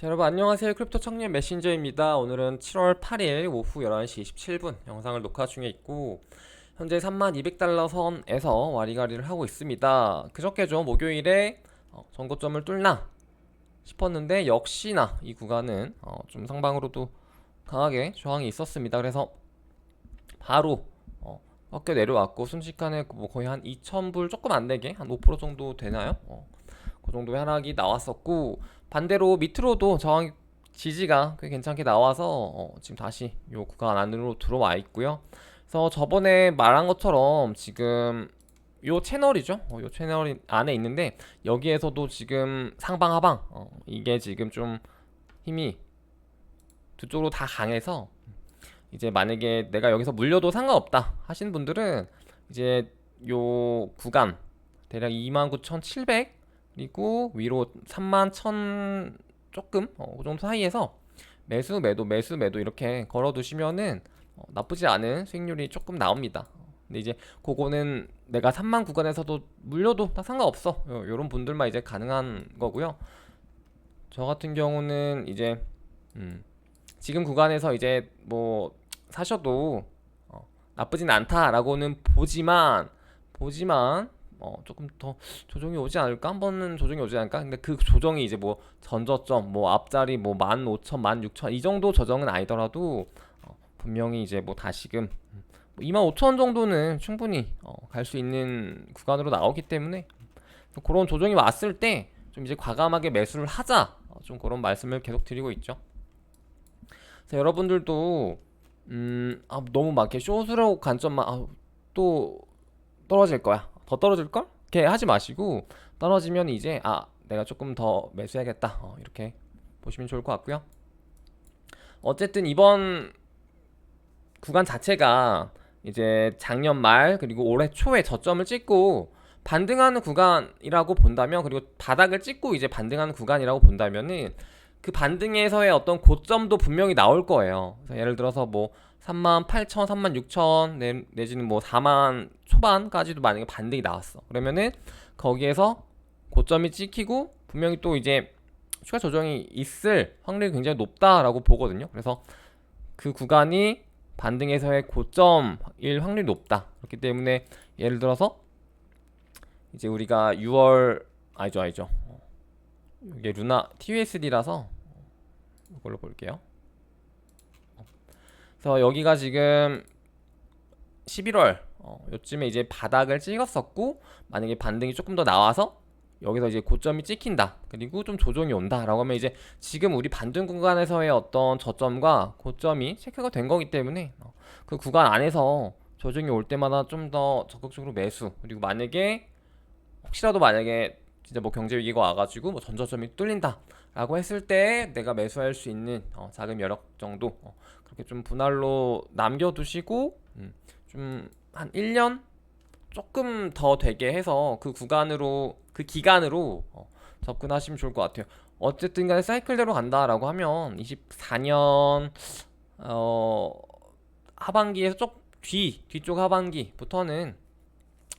자, 여러분 안녕하세요. 크립토 청년 메신저입니다. 오늘은 7월 8일 오후 11시 27분 영상을 녹화 중에 있고 현재 3200달러 선에서 와리가리를 하고 있습니다. 그저께죠. 목요일에 어, 전고점을 뚫나 싶었는데 역시나 이 구간은 어, 좀 상방으로도 강하게 저항이 있었습니다. 그래서 바로 어, 꺾여 내려왔고 순식간에 뭐 거의 한 2000불 조금 안 되게 한 5% 정도 되나요? 어, 그 정도 하락이 나왔었고 반대로 밑으로도 저항 지지가 꽤 괜찮게 나와서 어, 지금 다시 요 구간 안으로 들어와 있고요. 그래서 저번에 말한 것처럼 지금 요 채널이죠. 어, 요 채널 안에 있는데 여기에서도 지금 상방 하방 어, 이게 지금 좀 힘이 두 쪽으로 다 강해서 이제 만약에 내가 여기서 물려도 상관없다 하시는 분들은 이제 요 구간 대략 29,700 그리고 위로 3만 1천 조금 어, 그 정도 사이에서 매수 매도 매수 매도 이렇게 걸어 두시면은 어, 나쁘지 않은 수익률이 조금 나옵니다. 근데 이제 그거는 내가 3만 구간에서도 물려도 다 상관없어. 요, 요런 분들만 이제 가능한 거고요. 저 같은 경우는 이제 음, 지금 구간에서 이제 뭐 사셔도 어, 나쁘진 않다라고는 보지만 보지만 어, 조금 더 조정이 오지 않을까? 한 번은 조정이 오지 않을까? 근데 그 조정이 이제 뭐 전저점, 뭐 앞자리 뭐 15,000, 16,000 이 정도 조정은 아니더라도 어, 분명히 이제 뭐 다시금 뭐25,000 정도는 충분히 어, 갈 수 있는 구간으로 나오기 때문에 그런 조정이 왔을 때 좀 이제 과감하게 매수를 하자 어, 좀 그런 말씀을 계속 드리고 있죠. 그래서 여러분들도 음, 아, 너무 막 이렇게 쇼스로 관점만 아, 또 떨어질 거야. 더 떨어질 걸? 이렇게 하지 마시고 떨어지면 이제 아 내가 조금 더 매수해야겠다. 어, 이렇게 보시면 좋을 것 같고요. 어쨌든 이번 구간 자체가 이제 작년 말 그리고 올해 초에 저점을 찍고 반등하는 구간이라고 본다면 그리고 바닥을 찍고 이제 반등하는 구간이라고 본다면은 그 반등에서의 어떤 고점도 분명히 나올 거예요. 예를 들어서 뭐 3만 8천, 3만 6천 내, 내지는 뭐 4만 초반까지도 만약에 반등이 나왔어. 그러면은 거기에서 고점이 찍히고 분명히 또 이제 추가 조정이 있을 확률이 굉장히 높다라고 보거든요. 그래서 그 구간이 반등에서의 고점일 확률이 높다. 그렇기 때문에 예를 들어서 이제 우리가 6월 아니죠, 아니죠. 어, 이게 루나 TUSD라서 이걸로 볼게요. 그래서 여기가 지금 11월 어, 요쯤에 이제 바닥을 찍었었고 만약에 반등이 조금 더 나와서 여기서 이제 고점이 찍힌다 그리고 좀 조정이 온다라고 하면 이제 지금 우리 반등 구간에서의 어떤 저점과 고점이 체크가 된 거기 때문에 어, 그 구간 안에서 조정이 올 때마다 좀 더 적극적으로 매수 그리고 만약에 혹시라도 만약에 진짜 뭐 경제 위기가 와가지고 뭐 전저점이 뚫린다라고 했을 때 내가 매수할 수 있는 어, 자금 여력 정도 어, 그렇게 좀 분할로 남겨두시고 음, 좀한 1년 조금 더 되게 해서 그 구간으로 그 기간으로 어, 접근하시면 좋을 것 같아요. 어쨌든 간에 사이클대로 간다라고 하면 24년 어 하반기에서 쪽 뒤, 뒤쪽 하반기부터는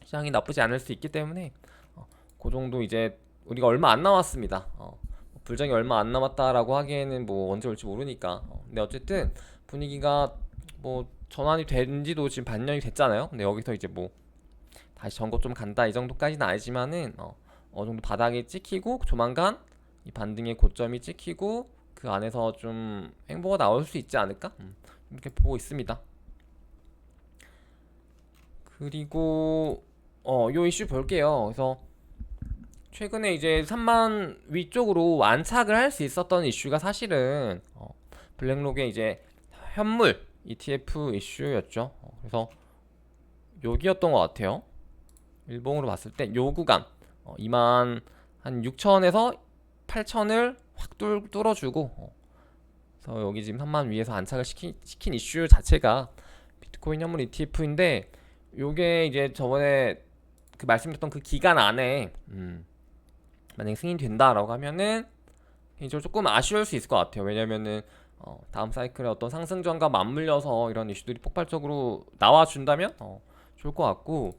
시장이 나쁘지 않을 수 있기 때문에 어, 그 정도 이제 우리가 얼마 안 남았습니다. 어, 불장이 얼마 안 남았다라고 하기에는 뭐 언제 올지 모르니까. 어, 근데 어쨌든 분위기가 뭐 전환이 된 지도 지금 반년이 됐잖아요. 근데 여기서 이제 뭐 다시 전고 좀 간다 이 정도까지는 아니지만은 어, 어느 정도 바닥이 찍히고 조만간 이 반등의 고점이 찍히고 그 안에서 좀 행보가 나올 수 있지 않을까? 음, 이렇게 보고 있습니다. 그리고 어, 요 이슈 볼게요. 그래서 최근에 이제 3만 위쪽으로 완착을 할 수 있었던 이슈가 사실은 어, 블랙록의 이제 현물 ETF 이슈였죠. 어, 그래서 여기였던 것 같아요. 일봉으로 봤을 때 요 구간 어, 2만 한 6천에서 8천을 확 뚫, 뚫어주고 어, 그래서 여기 지금 3만 위에서 안착을 시킨, 시킨 이슈 자체가 비트코인 현물 ETF인데 요게 이제 저번에 그 말씀드렸던 그 기간 안에 음, 만약에 승인이 된다라고 하면은 개인적으로 조금 아쉬울 수 있을 것 같아요. 왜냐면은 어, 다음 사이클에 어떤 상승전과 맞물려서 이런 이슈들이 폭발적으로 나와준다면 어, 좋을 것 같고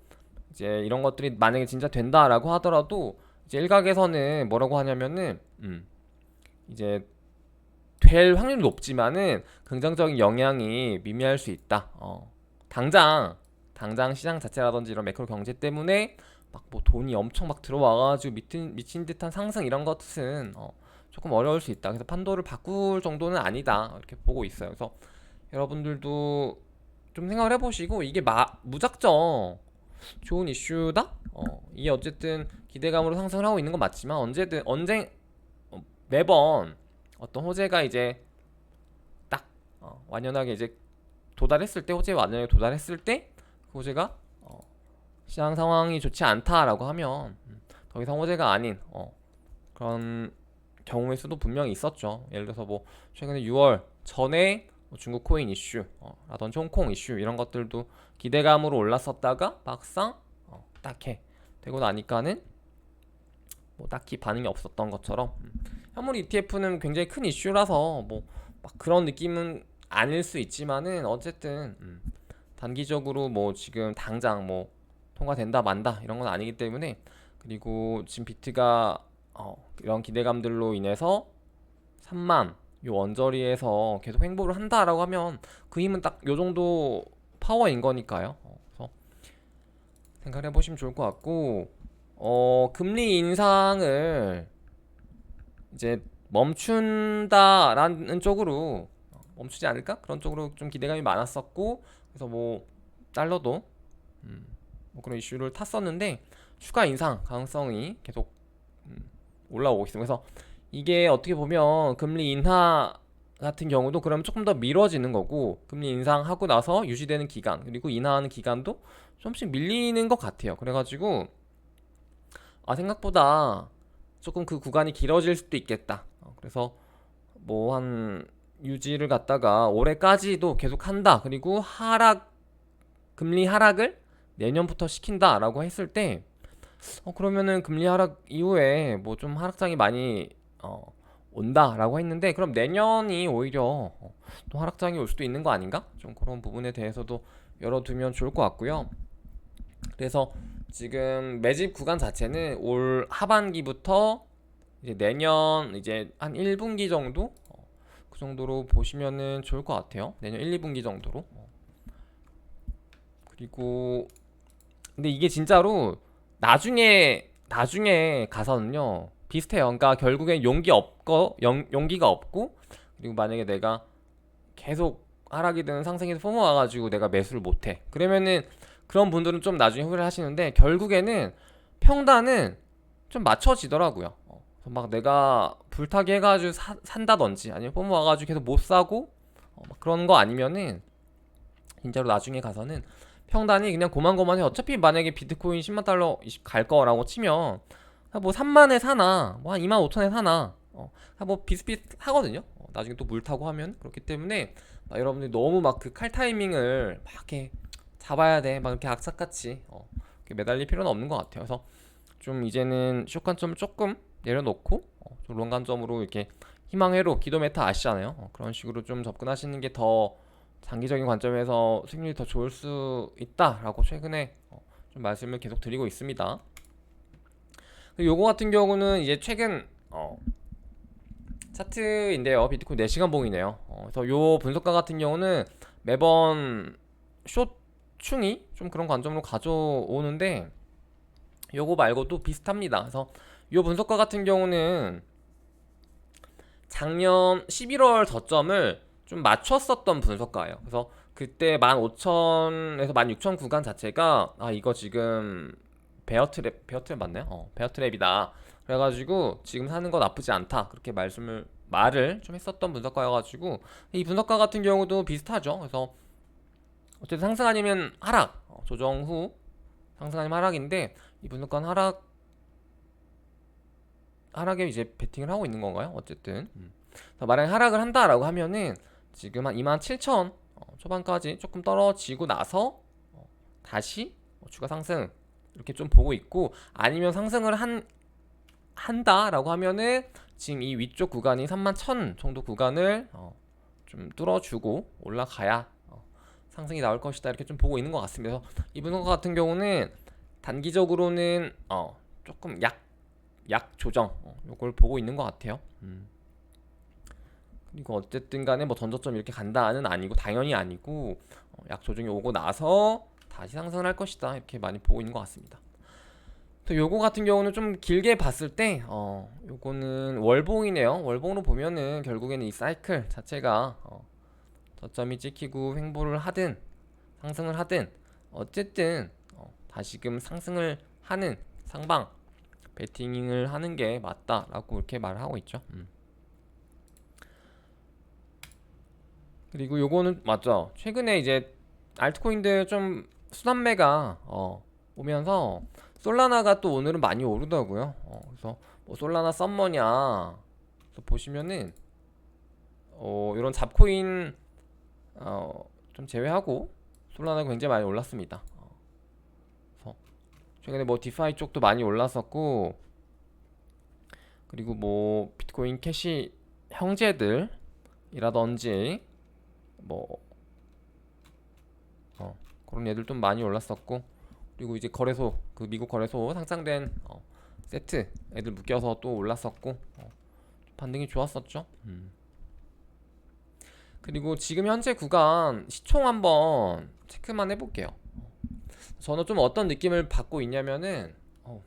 이제 이런 것들이 만약에 진짜 된다라고 하더라도 이제 일각에서는 뭐라고 하냐면은 음, 이제 될 확률이 높지만은 긍정적인 영향이 미미할 수 있다. 어, 당장 당장 시장 자체라든지 이런 매크로 경제 때문에 막 뭐 돈이 엄청 막 들어와가지고 미친, 미친 듯한 상승 이런 것은 어, 조금 어려울 수 있다. 그래서 판도를 바꿀 정도는 아니다. 이렇게 보고 있어요. 그래서 여러분들도 좀 생각을 해보시고 이게 마, 무작정 좋은 이슈다? 어, 이게 어쨌든 기대감으로 상승을 하고 있는 건 맞지만 언제든 언제 어, 매번 어떤 호재가 이제 딱 어, 완연하게 이제 도달했을 때 호재 완연하게 도달했을 때 그 호재가 어, 시장 상황이 좋지 않다라고 하면 음, 더 이상 호재가 아닌 어, 그런 경우일 수도 분명히 있었죠. 예를 들어서 뭐 최근에 6월 전에 뭐 중국 코인 이슈 어, 라든지 홍콩 이슈 이런 것들도 기대감으로 올랐었다가 막상 어, 딱해 되고 나니까는 뭐 딱히 반응이 없었던 것처럼 음. 현물 ETF는 굉장히 큰 이슈라서 뭐 막 그런 느낌은 아닐 수 있지만은 어쨌든 음, 단기적으로 뭐 지금 당장 뭐 통과된다 만다 이런 건 아니기 때문에 그리고 지금 비트가 어, 이런 기대감들로 인해서 3만 요 언저리에서 계속 횡보를 한다라고 하면 그 힘은 딱 요 정도 파워인 거니까요. 어, 그래서 생각해 보시면 좋을 것 같고 어, 금리 인상을 이제 멈춘다라는 쪽으로 어, 멈추지 않을까? 그런 쪽으로 좀 기대감이 많았었고 그래서 뭐 달러도 음, 뭐 그런 이슈를 탔었는데 추가 인상 가능성이 계속 음, 올라오고 있습니다. 그래서 이게 어떻게 보면 금리 인하 같은 경우도 그러면 조금 더 미뤄지는 거고 금리 인상하고 나서 유지되는 기간 그리고 인하하는 기간도 조금씩 밀리는 것 같아요. 그래가지고 아 생각보다 조금 그 구간이 길어질 수도 있겠다. 어, 그래서 뭐 한 유지를 갖다가 올해까지도 계속 한다. 그리고 하락 금리 하락을 내년부터 시킨다라고 했을 때 어, 그러면은 금리 하락 이후에 뭐 좀 하락장이 많이 어, 온다라고 했는데 그럼 내년이 오히려 어, 또 하락장이 올 수도 있는 거 아닌가? 좀 그런 부분에 대해서도 열어두면 좋을 것 같고요. 그래서 지금 매집 구간 자체는 올 하반기부터 이제 내년 이제 한 1분기 정도 어, 그 정도로 보시면은 좋을 것 같아요. 내년 1, 2분기 정도로. 어. 그리고 근데 이게 진짜로 나중에 나중에 가서는요 비슷해요. 그러니까 결국엔 용기 없고 용, 용기가 없고 그리고 만약에 내가 계속 하락이든 상승이든 포모 와가지고 내가 매수를 못해. 그러면은 그런 분들은 좀 나중에 후회를 하시는데 결국에는 평단은 좀 맞춰지더라고요. 어, 막 내가 불타기 해가지고 사, 산다든지 아니면 포모 와가지고 계속 못 사고 어, 막 그런 거 아니면은 진짜로 나중에 가서는 평단이 그냥 고만고만해. 어차피 만약에 비트코인 10만 달러 갈 거라고 치면 뭐 3만에 사나 뭐 한 2만 5천에 사나 어, 뭐 비슷비슷하거든요. 어, 나중에 또 물 타고 하면 그렇기 때문에 막 여러분들이 너무 막 그 칼 타이밍을 막 이렇게 잡아야 돼. 막 이렇게 악착같이 어, 이렇게 매달릴 필요는 없는 것 같아요. 그래서 좀 이제는 쇼관점을 조금 내려놓고 어, 좀 롱관점으로 이렇게 희망회로 기도 메타 아시잖아요. 어, 그런 식으로 좀 접근하시는 게더 장기적인 관점에서 수익률이 더 좋을 수 있다라고 최근에 어, 좀 말씀을 계속 드리고 있습니다. 요거 같은 경우는 이제 최근 어, 차트인데요. 비트코인 4시간 봉이네요. 어, 그래서 요 분석가 같은 경우는 매번 숏충이 좀 그런 관점으로 가져오는데 요거 말고도 비슷합니다. 그래서 요 분석가 같은 경우는 작년 11월 저점을 좀 맞췄었던 분석가예요. 그래서 그때 15,000에서 16,000 구간 자체가 아 이거 지금 베어트랩 베어트랩 맞나요? 어, 베어트랩이다. 그래가지고 지금 사는 거 나쁘지 않다. 그렇게 말씀을 말을 좀 했었던 분석가여가지고 이 분석가 같은 경우도 비슷하죠. 그래서 어쨌든 상승 아니면 하락 어, 조정 후 상승 아니면 하락인데 이 분석가는 하락 하락에 이제 베팅을 하고 있는 건가요? 어쨌든 음. 만약에 하락을 한다라고 하면은 지금 한 27,000 어, 초반까지 조금 떨어지고 나서 어, 다시 어, 추가 상승 이렇게 좀 보고 있고 아니면 상승을 한 한다라고 하면은 지금 이 위쪽 구간이 31,000 정도 구간을 어, 좀 뚫어주고 올라가야 어, 상승이 나올 것이다 이렇게 좀 보고 있는 것 같습니다. 그래서 이분 같은 경우는 단기적으로는 어, 조금 약, 약 조정 어, 요걸 보고 있는 것 같아요. 음. 그리고 어쨌든 간에 뭐 전저점 이렇게 간다는 아니고 당연히 아니고 어, 약 조정이 오고 나서 다시 상승을 할 것이다 이렇게 많이 보고 있는 것 같습니다. 또 요거 같은 경우는 좀 길게 봤을 때, 어, 요거는 월봉이네요. 월봉으로 보면은 결국에는 이 사이클 자체가 어, 저점이 찍히고 횡보를 하든 상승을 하든 어쨌든 어, 다시금 상승을 하는 상방 베팅을 하는 게 맞다라고 이렇게 말을 하고 있죠. 음. 그리고 요거는 맞죠. 최근에 이제 알트코인들 좀 수단매가 어, 오면서 솔라나가 또 오늘은 많이 오르더라고요. 어, 그래서 뭐 솔라나 썸머냐 그래서 보시면은 어, 이런 잡코인 어, 좀 제외하고 솔라나가 굉장히 많이 올랐습니다. 어, 최근에 뭐 디파이 쪽도 많이 올랐었고 그리고 뭐 비트코인 캐시 형제들이라든지 뭐 어, 그런 애들 좀 많이 올랐었고 그리고 이제 거래소 그 미국 거래소 상장된 어, 세트 애들 묶여서 또 올랐었고 어, 반등이 좋았었죠. 음. 그리고 지금 현재 구간 시총 한번 체크만 해볼게요. 저는 좀 어떤 느낌을 받고 있냐면은 어,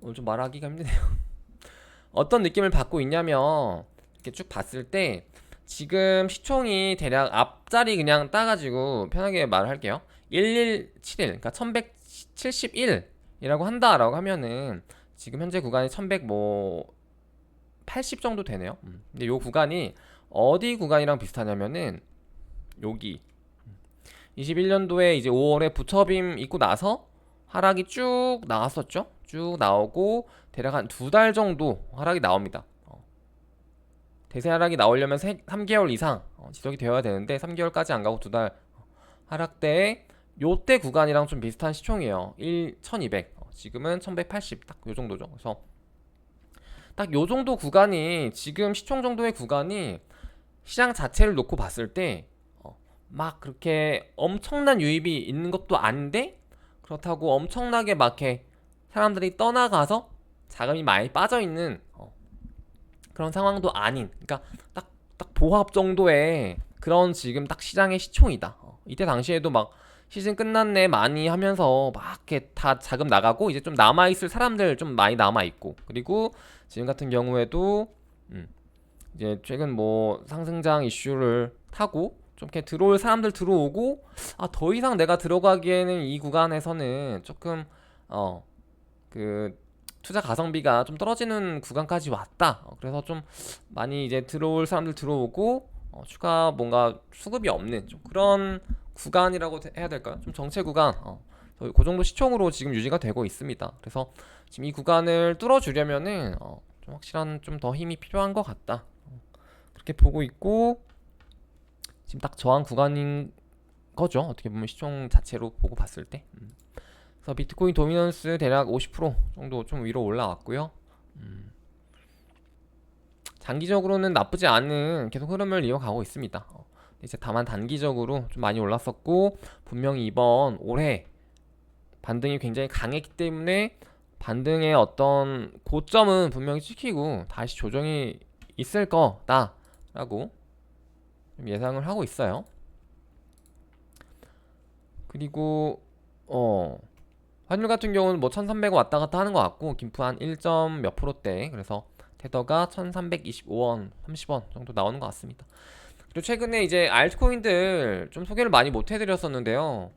오늘 좀 말하기가 힘드네요. 어떤 느낌을 받고 있냐면 이렇게 쭉 봤을 때 지금 시총이 대략 앞자리 그냥 따가지고 편하게 말을 할게요. 1171, 그러니까 1171이라고 한다라고 하면은 지금 현재 구간이 1100 뭐 80 정도 되네요. 음. 근데 요 구간이 어디 구간이랑 비슷하냐면은 여기 21년도에 이제 5월에 부처빔 있고 나서 하락이 쭉 나왔었죠. 쭉 나오고 대략 한 두 달 정도 하락이 나옵니다. 어. 대세 하락이 나오려면 3, 개월 이상 어, 지속이 되어야 되는데 3개월까지 안 가고 두 달 하락 때 요때 구간이랑 좀 비슷한 시총이에요. 1 1200. 어, 지금은 1180. 딱 요 정도죠. 그래서 딱 요 정도 구간이 지금 시총 정도의 구간이 시장 자체를 놓고 봤을 때 막 그렇게 엄청난 유입이 있는 것도 아닌데 그렇다고 엄청나게 막 이렇게 사람들이 떠나가서 자금이 많이 빠져 있는 어, 그런 상황도 아닌 그러니까 딱 딱 보합 정도의 그런 지금 딱 시장의 시총이다. 어, 이때 당시에도 막 시즌 끝났네 많이 하면서 막 이렇게 다 자금 나가고 이제 좀 남아 있을 사람들 좀 많이 남아 있고 그리고 지금 같은 경우에도 음, 이제 최근 뭐 상승장 이슈를 타고 좀 이렇게 들어올 사람들 들어오고 아 더 이상 내가 들어가기에는 이 구간에서는 조금 어그 투자 가성비가 좀 떨어지는 구간까지 왔다. 어, 그래서 좀 많이 이제 들어올 사람들 들어오고 어, 추가 뭔가 수급이 없는 좀 그런 구간이라고 해야 될까요? 좀 정체 구간. 어, 그 정도 시총으로 지금 유지가 되고 있습니다. 그래서 지금 이 구간을 뚫어주려면은 어, 좀 확실한 좀 더 힘이 필요한 것 같다. 어, 그렇게 보고 있고 지금 딱 저항 구간인 거죠. 어떻게 보면 시총 자체로 보고 봤을 때. 음. 그래서 비트코인 도미넌스 대략 50% 정도 좀 위로 올라왔고요. 음. 장기적으로는 나쁘지 않은 계속 흐름을 이어가고 있습니다. 어. 이제 다만 단기적으로 좀 많이 올랐었고 분명히 이번 올해 반등이 굉장히 강했기 때문에 반등의 어떤 고점은 분명히 찍히고 다시 조정이 있을 거다라고 예상을 하고 있어요. 그리고 어 환율 같은 경우는 뭐 1300원 왔다 갔다 하는 것 같고 김프 한 1점 몇 프로대 그래서 테더가 1325원 30원 정도 나오는 것 같습니다. 그리고 최근에 이제 알트코인들 좀 소개를 많이 못 해드렸었는데요.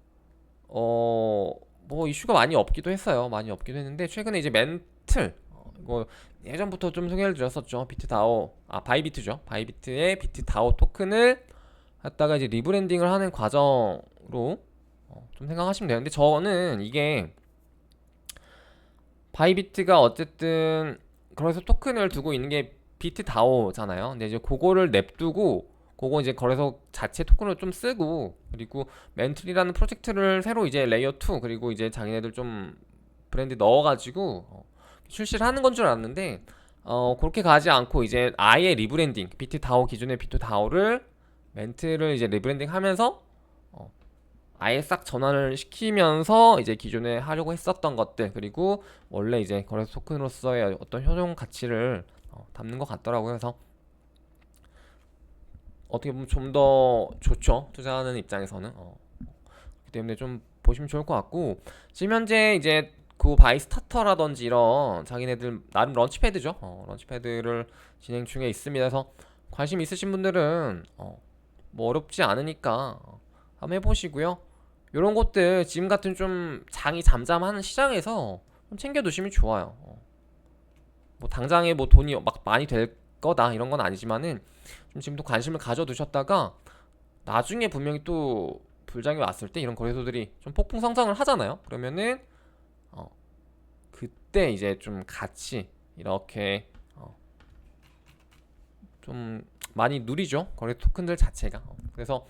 어, 뭐 이슈가 많이 없기도 했어요. 많이 없기도 했는데 최근에 이제 멘틀 어, 이거 예전부터 좀 소개를 드렸었죠. 비트다오 아 바이비트죠. 바이비트의 비트다오 토큰을 갖다가 이제 리브랜딩을 하는 과정으로 어, 좀 생각하시면 되는데 저는 이게 바이비트가 어쨌든 그래서 토큰을 두고 있는 게 비트다오잖아요. 근데 이제 그거를 냅두고 그거 이제 거래소 자체 토큰을 좀 쓰고 그리고 멘틀이라는 프로젝트를 새로 이제 레이어 2 그리고 이제 자기네들 좀 브랜드 넣어가지고 어, 출시를 하는 건 줄 알았는데 어 그렇게 가지 않고 이제 아예 리브랜딩 비트다오 기존의 비트다오를 멘트를 이제 리브랜딩 하면서 어 아예 싹 전환을 시키면서 이제 기존에 하려고 했었던 것들 그리고 원래 이제 거래소 토큰으로서의 어떤 효용 가치를 어 담는 것 같더라고요. 그래서 어떻게 보면 좀 더 좋죠. 투자하는 입장에서는. 어. 그렇기 때문에 좀 보시면 좋을 것 같고 지금 현재 이제 그 바이 스타터라든지 이런 자기네들 나름 런치패드죠. 어, 런치패드를 진행 중에 있습니다. 그래서 관심 있으신 분들은 어, 뭐 어렵지 않으니까 어, 한번 해보시고요. 이런 것들 지금 같은 좀 장이 잠잠한 시장에서 좀 챙겨두시면 좋아요. 어. 뭐 당장에 뭐 돈이 막 많이 될 거다 이런 건 아니지만은 좀 지금도 관심을 가져두셨다가 나중에 분명히 또 불장이 왔을 때 이런 거래소들이 좀 폭풍 성장을 하잖아요. 그러면은 어 그때 이제 좀 같이 이렇게 어 좀 많이 누리죠. 거래 토큰들 자체가. 어, 그래서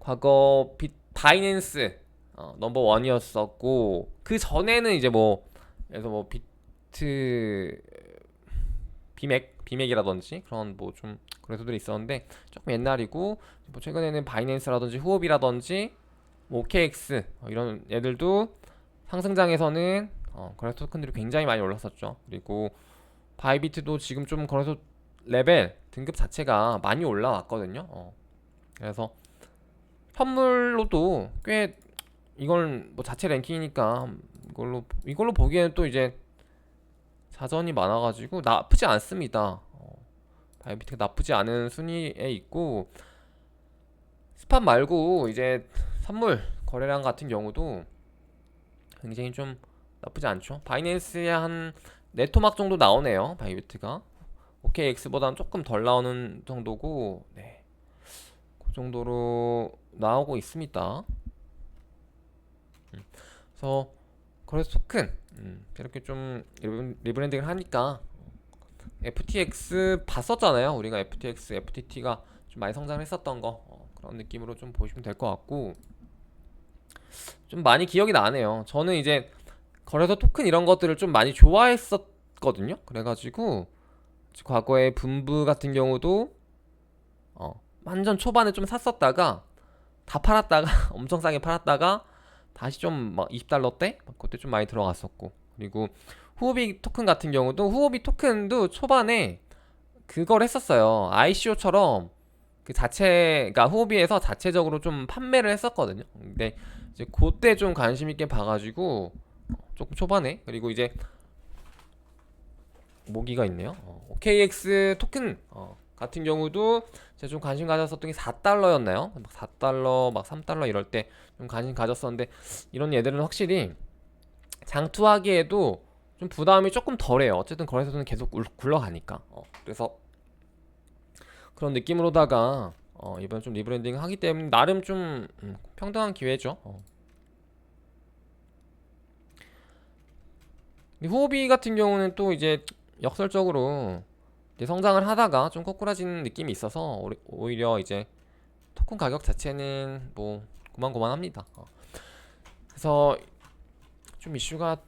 과거 비, 바이낸스 어, 넘버 원이었었고 그 전에는 이제 뭐 그래서 뭐 비트 비맥 비맥이라든지 그런 뭐좀 거래소들이 있었는데 조금 옛날이고 뭐 최근에는 바이낸스라든지 후오비라든지 뭐 OKX 어, 이런 애들도 상승장에서는 어, 거래소 토큰들이 굉장히 많이 올랐었죠. 그리고 바이비트도 지금 좀 거래소 레벨 등급 자체가 많이 올라왔거든요. 어. 그래서 현물로도 꽤 이건 뭐 자체 랭킹이니까 이걸로 이걸로 보기에는 또 이제 자전이 많아가지고 나쁘지 않습니다. 어, 바이비트가 나쁘지 않은 순위에 있고 스팟 말고 이제 선물 거래량 같은 경우도 굉장히 좀 나쁘지 않죠. 바이낸스에 한 네토막 정도 나오네요. 바이비트가 OKX보다는 조금 덜 나오는 정도고 네. 그 정도로 나오고 있습니다. 음. 그래서 거래소 토큰 음, 이렇게 좀 리브- 리브랜딩을 하니까 FTX 봤었잖아요. 우리가 FTX, FTT가 좀 많이 성장을 했었던 거 어, 그런 느낌으로 좀 보시면 될 것 같고 좀 많이 기억이 나네요. 저는 이제 거래소 토큰 이런 것들을 좀 많이 좋아했었거든요. 그래가지고 과거에 분부 같은 경우도 어, 완전 초반에 좀 샀었다가 다 팔았다가 엄청 싸게 팔았다가 다시 좀 막 20달러대 그때 좀 많이 들어갔었고. 그리고 후오비 토큰 같은 경우도 후오비 토큰도 초반에 그걸 했었어요. ICO처럼 그 자체 가 후오비에서 자체적으로 좀 판매를 했었거든요. 근데 이제 그때 좀 관심 있게 봐가지고 조금 초반에. 그리고 이제 모기가 있네요. 어, OKX 토큰 어, 같은 경우도 제가 좀 관심 가졌었던 게 4달러였나요? 막 4달러, 막 3달러 이럴 때 좀 관심 가졌었는데 이런 얘들은 확실히 장투하기에도 좀 부담이 조금 덜해요. 어쨌든 거래소는 계속 굴- 굴러가니까. 어, 그래서 그런 느낌으로다가 어, 이번 좀 리브랜딩 하기 때문에 나름 좀 음, 평등한 기회죠. 어. 이 후오비 같은 경우는 또 이제 역설적으로 성장을 하다가 좀 꼬꾸라지는 느낌이 있어서 오히려 이제 토큰 가격 자체는 뭐 고만고만합니다. 어. 그래서 좀 이슈가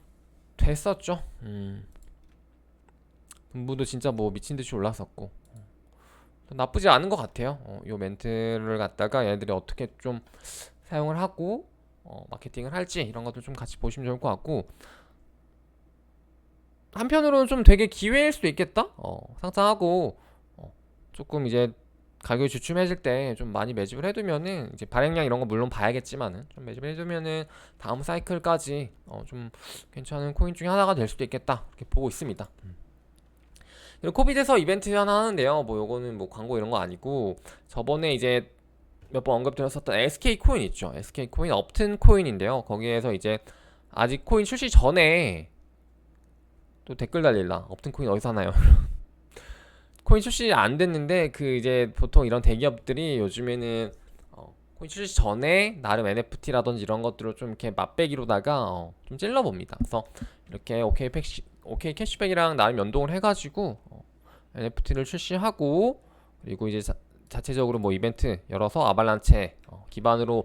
됐었죠. 음. 분부도 진짜 뭐 미친 듯이 올랐었고 어. 나쁘지 않은 것 같아요. 어, 요 멘트를 갖다가 얘들이 어떻게 좀 사용을 하고 어, 마케팅을 할지 이런 것도 좀 같이 보시면 좋을 것 같고 한편으로는 좀 되게 기회일 수도 있겠다. 어, 상장하고 어, 조금 이제 가격이 주춤해질 때 좀 많이 매집을 해두면은 이제 발행량 이런 거 물론 봐야겠지만은 좀 매집을 해두면은 다음 사이클까지 어, 좀 괜찮은 코인 중에 하나가 될 수도 있겠다 이렇게 보고 있습니다. 음. 그리고 코비드에서 이벤트 하나 하는데요. 뭐 요거는 뭐 광고 이런 거 아니고 저번에 이제 몇 번 언급드렸었던 SK 코인 있죠. SK 코인 업튼 코인인데요. 거기에서 이제 아직 코인 출시 전에 또 댓글 달릴라. 업튼 코인 어디서 하나요? 코인 출시 안 됐는데 그 이제 보통 이런 대기업들이 요즘에는 어, 코인 출시 전에 나름 NFT라든지 이런 것들을 좀 이렇게 맛배기로다가 어, 좀 찔러봅니다. 그래서 이렇게 오케이 팩시, 오케이 캐시백이랑 나름 연동을 해가지고 어, NFT를 출시하고 그리고 이제 자, 자체적으로 뭐 이벤트 열어서 아발란체 어, 기반으로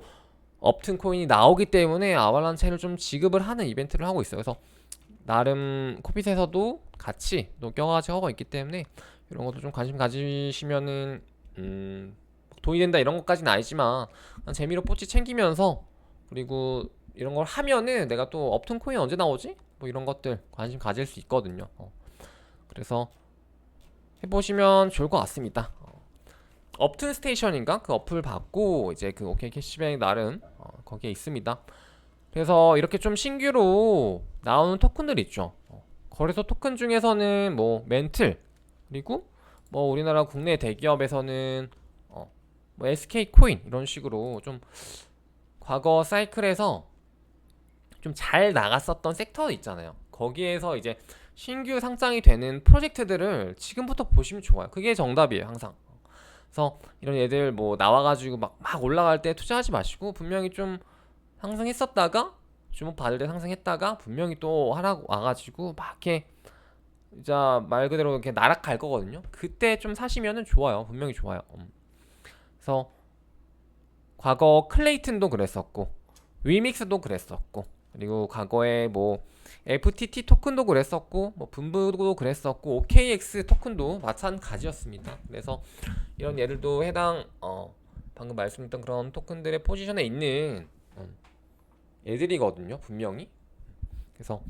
업튼 코인이 나오기 때문에 아발란체를 좀 지급을 하는 이벤트를 하고 있어요. 그래서 나름 코핏에서도 같이 또 껴가지고 하고 있기 때문에 이런 것도 좀 관심 가지시면은 음, 막 돈이 된다 이런 것까지는 아니지만 재미로 뽀찌 챙기면서 그리고 이런 걸 하면은 내가 또 업튼 코인 언제 나오지? 뭐 이런 것들 관심 가질 수 있거든요. 어. 그래서 해보시면 좋을 것 같습니다. 어. 업툰 스테이션인가 그 어플 받고 이제 그 오케이 캐시백 나름 어, 거기에 있습니다. 그래서 이렇게 좀 신규로 나오는 토큰들 있죠. 어, 거래소 토큰 중에서는 뭐 멘틀 그리고 뭐 우리나라 국내 대기업에서는 어, 뭐 SK 코인 이런 식으로 좀 과거 사이클에서 좀 잘 나갔었던 섹터 있잖아요. 거기에서 이제 신규 상장이 되는 프로젝트들을 지금부터 보시면 좋아요. 그게 정답이에요, 항상. 그래서 이런 애들 뭐 나와가지고 막, 막 올라갈 때 투자하지 마시고 분명히 좀 상승했었다가 주목 받을 때 상승했다가 분명히 또 하라고 와가지고 막 이렇게 이제 말 그대로 이렇게 나락갈 거거든요. 그때 좀 사시면은 좋아요. 분명히 좋아요. 음. 그래서 과거 클레이튼도 그랬었고 위믹스도 그랬었고 그리고 과거에 뭐 FTT 토큰도 그랬었고 뭐 분부도 그랬었고 OKX 토큰도 마찬가지였습니다. 그래서 이런 예들도 해당 어 방금 말씀드렸던 그런 토큰들의 포지션에 있는 음, 애들이거든요. 분명히. 그래서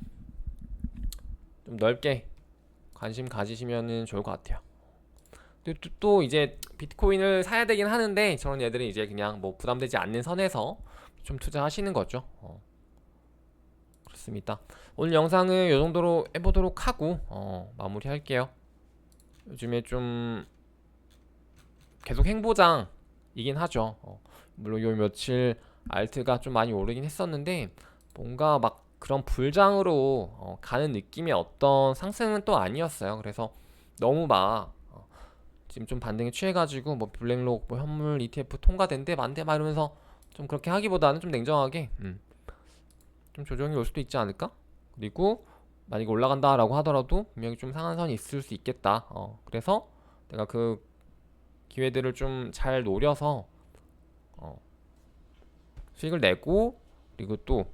좀 넓게 관심 가지시면은 좋을 것 같아요. 또, 이제 비트코인을 사야 되긴 하는데 저런 애들은 이제 그냥 뭐 부담되지 않는 선에서 좀 투자하시는 거죠. 어. 그렇습니다. 오늘 영상은 이 정도로 해보도록 하고 어, 마무리할게요. 요즘에 좀 계속 행보장이긴 하죠. 어, 물론 요 며칠 알트가 좀 많이 오르긴 했었는데 뭔가 막 그런 불장으로 어, 가는 느낌의 어떤 상승은 또 아니었어요. 그래서 너무 막 어, 지금 좀 반등에 취해가지고 뭐 블랙록 뭐 현물 ETF 통과된대 만대 막 이러면서 좀 그렇게 하기보다는 좀 냉정하게 음, 좀 조정이 올 수도 있지 않을까? 그리고 만약에 올라간다라고 하더라도 분명히 좀 상한 선이 있을 수 있겠다. 어, 그래서 내가 그 기회들을 좀 잘 노려서 어, 수익을 내고 그리고 또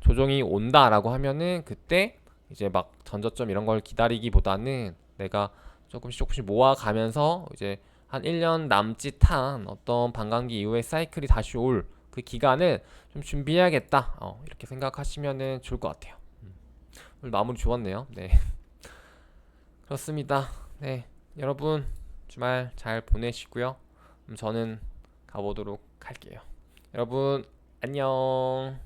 조정이 온다라고 하면은 그때 이제 막 전저점 이런 걸 기다리기보다는 내가 조금씩 조금씩 모아가면서 이제 한 1년 남짓한 어떤 반감기 이후에 사이클이 다시 올 그 기간을 좀 준비해야겠다 어, 이렇게 생각하시면은 좋을 것 같아요. 음. 오늘 마무리 좋았네요. 네 그렇습니다. 네 여러분 주말 잘 보내시고요. 저는 가보도록 할게요. 여러분 안녕.